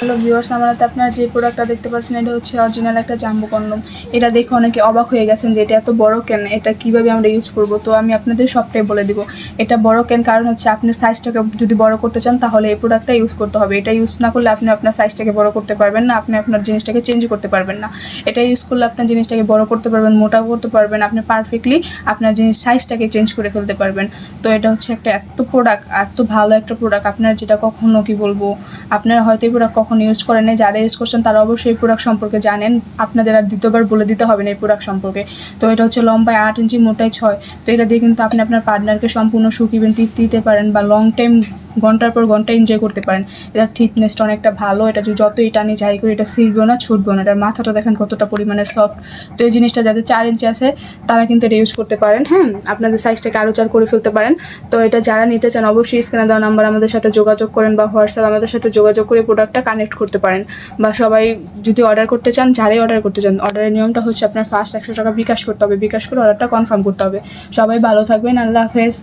Hello viewers আমার হাতে আপনার যে প্রোডাক্টটা দেখতে পাচ্ছেন, এটা হচ্ছে অরিজিনাল একটা জাম্বু কন্ডম এটা দেখে অনেকে অবাক হয়ে গেছেন যে এটা এত বড় কেন? এটা কীভাবে আমরা ইউজ করব? তো আমি আপনাদের সবটাই বলে দিব। এটা বড় কেন? কারণ হচ্ছে আপনার সাইজটাকে যদি বড় করতে চান, তাহলে এই প্রোডাক্টটা ইউজ করতে হবে। এটা ইউজ না করলে আপনি আপনার সাইজটাকে বড় করতে পারবেন না, আপনি আপনার জিনিসটাকে চেঞ্জ করতে পারবেন না। এটা ইউজ করলে আপনার জিনিসটাকে বড় করতে পারবেন মোটা করতে পারবেন, আপনি পারফেক্টলি আপনার জিনিস সাইজটাকে চেঞ্জ করে ফেলতে পারবেন। তো এটা হচ্ছে একটা এত প্রোডাক্ট এত ভালো একটা প্রোডাক্ট আপনার যেটা কখনো কি বলব? আপনার হয়তো এই প্রোডাক্ট কখনো ইউজ করেন নাই যারা ইউজ করছেন তারা অবশ্যই এই প্রোডাক্ট সম্পর্কে জানেন। আপনাদের আর দ্বিতীয়বার বলে দিতে হবে না এই প্রোডাক্ট সম্পর্কে। তো এটা হচ্ছে লম্বায় আট ইঞ্চি মোটায় ছয়। তো এটা দিয়ে কিন্তু আপনি আপনার পার্টনারকে সম্পূর্ণ সুখ ইভেন দিতে পারেন বা লং টাইম ঘণ্টার পর ঘণ্টা এনজয় করতে পারেন। এটা থিকনেসটা অনেকটা ভালো, এটা যতই টানি যাই করি এটা ছিঁড়বেও না, ছুটবেও না। এটার মাথাটা দেখেন কতটা পরিমাণের সফট তো এই জিনিসটা যাদের চার ইঞ্চি আছে, তারা কিন্তু এটা ইউজ করতে পারেন হ্যাঁ? আপনাদের সাইজটাকে আরও চার করে ফেলতে পারেন। তো এটা যারা নিতে চান, অবশ্যই স্ক্যানে দেওয়া নাম্বার আমাদের সাথে যোগাযোগ করেন বা হোয়াটসঅ্যাপ আমাদের সাথে যোগাযোগ করে প্রোডাক্টটা কানেক্ট করতে পারেন। বা সবাই যদি অর্ডার করতে চান, যারাই অর্ডার করতে চান অর্ডারের নিয়মটা হচ্ছে আপনার ফার্স্ট একশো টাকা বিকাশ করতে হবে। বিকাশ করে অর্ডারটা কনফার্ম করতে হবে। সবাই ভালো থাকবেন। আল্লাহ হাফেজ।